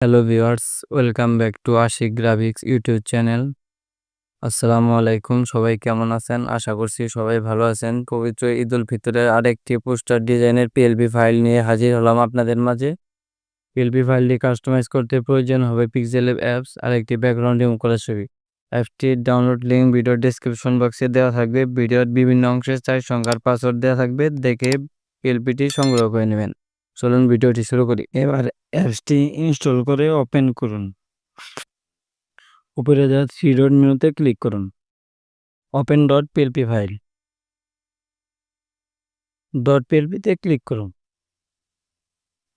Hello viewers welcome back to Ashiq Graphics YouTube channel আসসালামু আলাইকুম সবাই কেমন আছেন? আশা করছি সবাই ভালো আছেন। পবিত্র ঈদ উল ফিতরের আরেকটি পোস্টার ডিজাইনের পিএলপি ফাইল নিয়ে হাজির হলাম আপনাদের মাঝে। পিএলপি ফাইলটি কাস্টমাইজ করতে প্রয়োজন হবে পিক্সেল অ্যাপস আর একটি ব্যাকগ্রাউন্ড রিমুভ করা ছবি। অ্যাপটির ডাউনলোড লিঙ্ক ভিডিওর ডেসক্রিপশন বক্সে দেওয়া থাকবে। ভিডিওর বিভিন্ন অংশে চার সংখ্যার পাসওয়ার্ড দেওয়া থাকবে। দেখে পিএলপিটি সংগ্রহ করে নেবেন। চলুন ভিডিওটি শুরু করি। এবার অ্যাপসটি ইনস্টল করে ওপেন করুন। উপরে যা থ্রি ডট মেনুতে ক্লিক করুন। Open dot PLP file dot পিএলপিতে click করুন।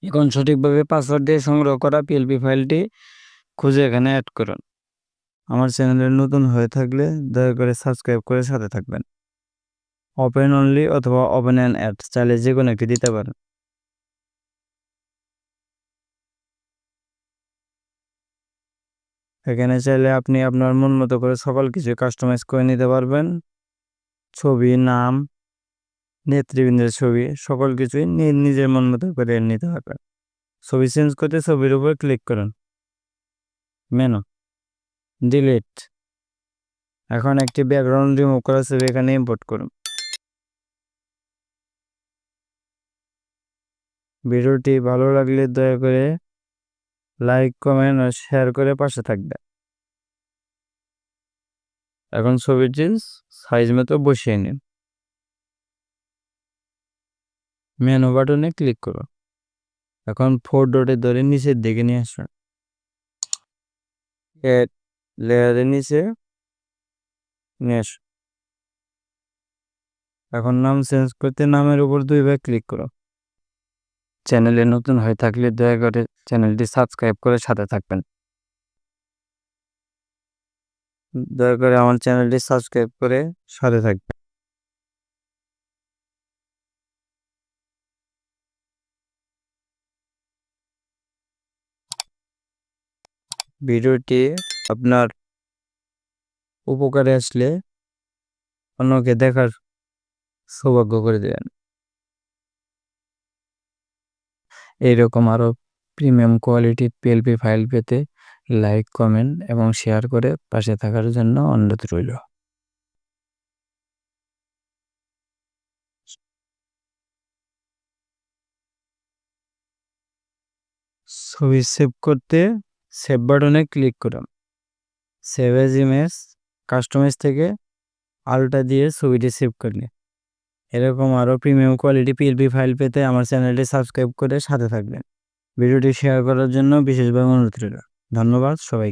এখন সঠিকভাবে পাসওয়ার্ড দিয়ে সংগ্রহ করা পিএলপি ফাইলটি খুঁজে এখানে অ্যাড করুন। আমার চ্যানেলে নতুন হয়ে থাকলে দয়া করে সাবস্ক্রাইব করে সাথে থাকবেন। ওপেন অনলি অথবা ওপেন অ্যান্ড অ্যাড চাইলে যে কোনো একটি দিতে পারেন। এখানে চাইলে আপনি আপনার মন মতো করে সকল কিছু কাস্টমাইজ করে নিতে পারবেন। ছবি, নাম, নেতৃবৃন্দের ছবি, সকল কিছুই নিজের মন মতো করে নিতে পারবেন। ছবি চেঞ্জ করতে ছবির উপর ক্লিক করুন। মেনু ডিলিট এখন একটি ব্যাকগ্রাউন্ড রিমুভ করা ছবি এখানে ইম্পোর্ট করুন। ভিডিওটি ভালো লাগলে দয়া করে লাইক কমেন্ট আর শেয়ার করে পাশে থাকবে। এখন ছবিটি সাইজ মতো বসিয়ে নিন। মেনু বাটনে ক্লিক করুন। এখন ফোর ডটে ধরে নিচের দিকে নিয়ে আসুন। লেয়ারের নিচে নিয়ে আসুন। এখন নাম চেঞ্জ করতে নামের উপর দুইবার ক্লিক করো চ্যানেলে নতুন হয়ে থাকলে দয়া করে চ্যানেলটি সাবস্ক্রাইব করে সাথে থাকবেন। দয়া করে আমার চ্যানেলটি সাবস্ক্রাইব করে সাথে থাকবেন। ভিডিওটি আপনার উপকারে আসলে অন্যকে দেখার সৌভাগ্য করে দেবেন। এইরকম আরও প্রিমিয়াম কোয়ালিটির পিএলপি ফাইল পেতে লাইক, কমেন্ট এবং শেয়ার করে পাশে থাকার জন্য অনুরোধ রইল। ছবি সেভ করতে সেভ বাটনে ক্লিক করুন। সেভ এজ ইমেজ, কাস্টমাইজ থেকে আলটা দিয়ে ছবিটি সেভ করলে এরকম আরও প্রিমিয়াম কোয়ালিটি পিএলপি ফাইল পেতে আমার চ্যানেলটি সাবস্ক্রাইব করে সাথে থাকবেন। ভিডিওটি শেয়ার করার জন্য বিশেষভাবে অনুরোধ রইল। ধন্যবাদ সবাইকে।